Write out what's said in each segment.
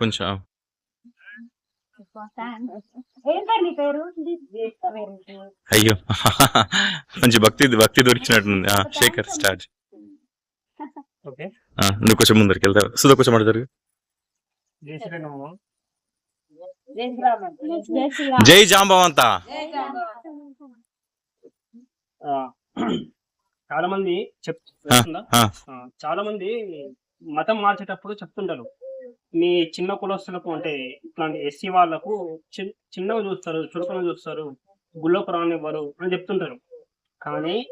కొంచెం అయ్యో. మంచి భక్తి భక్తి దొరికినట్టుంది. శేఖర్ స్టార్ట్. ఆ, నువ్వు కొంచెం ముందరికి వెళ్తావు. సుధా కొంచెం అడుగుతారు జై జాంబవంత. చాలా మంది చెప్ చాలా మంది మతం మార్చేటప్పుడు చెప్తుంటారు. మీ చిన్న కులస్తులకు అంటే ఇట్లాంటి ఎస్సీ వాళ్ళకు చిన్నగా చూస్తారు చురుకుగా చూస్తారు గుళ్ళోకి రానివ్వరు అని చెప్తుంటారు. కానీ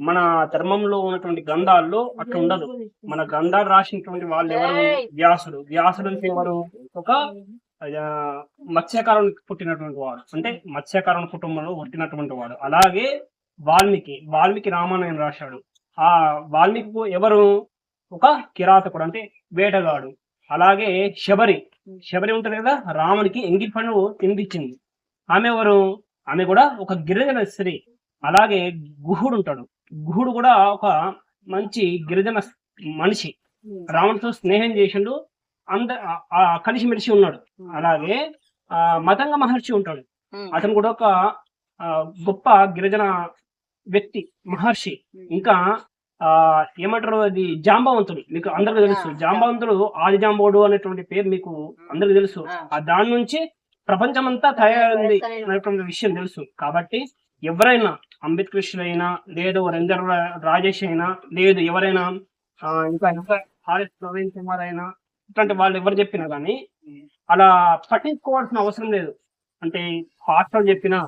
మన ధర్మంలో ఉన్నటువంటి గ్రంథాల్లో అట్లా ఉండదు. మన గ్రంథాలు రాసినటువంటి వాళ్ళు ఎవరు? వ్యాసుడు. వ్యాసుడు అంటే ఎవరు? ఒక మత్స్యకారుని పుట్టినటువంటి వాడు. అంటే మత్స్యకారుని కుటుంబంలో పుట్టినటువంటి వాడు. అలాగే వాల్మీకి వాల్మీకి రామాయణం రాశాడు. ఆ వాల్మీకి ఎవరు? ఒక కిరాతకుడు అంటే వేటగాడు. అలాగే శబరి. శబరి ఉంటుంది కదా రామునికి ఎంగిల్ పండు తినిపించింది. ఆమె ఎవరు? ఆమె కూడా ఒక గిరిజన స్త్రీ. అలాగే గుహుడు ఉంటాడు. గుహుడు కూడా ఒక మంచి గిరిజన మనిషి. రావణుతో స్నేహం చేసిండు. అంద ఆ- ఆ కలిసిమెలిసి ఉన్నాడు. అలాగే ఆ మతంగ మహర్షి ఉంటాడు. అతను కూడా ఒక గొప్ప గిరిజన వ్యక్తి మహర్షి. ఇంకా ఏమంటారు అది? జాంబవంతుడు. మీకు అందరికీ తెలుసు. జాంబవంతుడు ఆది జాంబవుడు అనేటువంటి పేరు మీకు అందరికి తెలుసు. ఆ. దాని నుంచి ప్రపంచమంతా తయారైంది అనేటువంటి విషయం తెలుసు. కాబట్టి ఎవరైనా అంబేద్కర్ అయినా లేదు రంజర్ రాజేష్ అయినా లేదు ఎవరైనా ఆ, ఇంకా ఇంకా ఆర్ఎస్ ప్రవీణ్ కుమార్ అయినా ఇట్లాంటి వాళ్ళు ఎవరు చెప్పినా కానీ అలా పట్టించుకోవాల్సిన అవసరం లేదు. అంటే హాస్టల్ చెప్పినా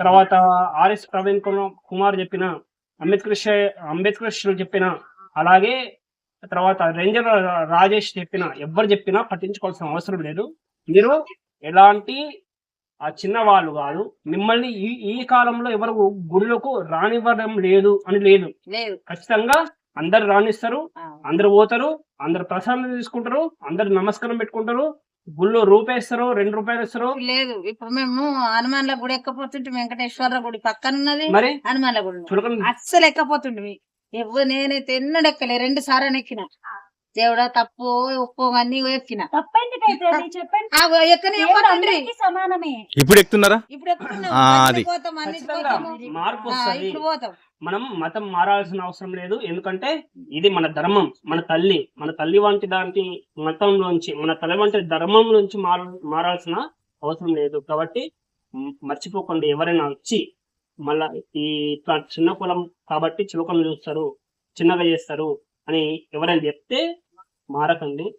తర్వాత ఆర్ఎస్ ప్రవీణ్ కుమార్ చెప్పిన అంబేద్కర్ అంబేద్కర్ శ్రీ చెప్పిన అలాగే తర్వాత రేంజర్ రాజేష్ చెప్పిన ఎవరు చెప్పినా పట్టించుకోవాల్సిన అవసరం లేదు. మీరు ఎలాంటి ఆ చిన్న వాళ్ళు కాదు మిమ్మల్ని ఈ ఈ కాలంలో ఎవరు గుడిలకు రానివ్వడం లేదు అని లేదు. ఖచ్చితంగా అందరు రాణిస్తారు. అందరు పోతారు అందరు ప్రసాదం తీసుకుంటారు అందరు నమస్కారం పెట్టుకుంటారు గుళ్ళో రూపాయిస్తారు రెండు రూపాయలు ఇస్తారు లేదు ఇప్పుడు మేము హనుమాన్ల గుడి ఎక్కపోతుంటే వెంకటేశ్వర గుడి పక్కన ఉన్నది మరి? హనుమాన్ల గుడి అస్సలు ఎక్కపోతుండే ఎవరు నేనైతే ఎన్నడూ ఎక్కలే రెండు సార్లు ఎక్కిన. దేవుడా తప్పు ఉప్పు అన్ని ఎక్కిన. ఇప్పుడు ఎక్కుతున్నారా? ఇప్పుడు ఎక్కుతున్నాం. అన్ని. పోతాం ఇప్పుడు పోతాం. మనం మతం మారాల్సిన అవసరం లేదు. ఎందుకంటే ఇది మన ధర్మం మన తల్లి మన తల్లి వంటి దాంటి మతంలోంచి మన తల్లి వంటి ధర్మం నుంచి మార మారాల్సిన అవసరం లేదు. కాబట్టి మర్చిపోకండి. ఎవరైనా వచ్చి మళ్ళా ఈ చిన్న కులం కాబట్టి చులకం చూస్తారు చిన్నగా చేస్తారు అని ఎవరైనా చెప్తే మారకండి.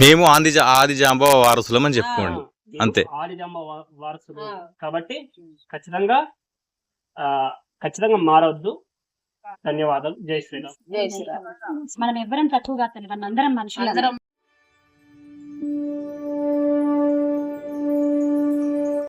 మేము ఆది జా- ఆది జాంబవ వారసులం అని చెప్పుకోండి. అంతే. ఆదిజమ్మ వా- వారసుడు ఆ. కాబట్టి ఖచ్చితంగా ఖచ్చితంగా మారవద్దు ధన్యవాదాలు. జై శ్రీరామ్. జై శ్రీరామ్. మనం ఎవరం తక్కువ కాదు మన అందరం మనుషులు. అందరం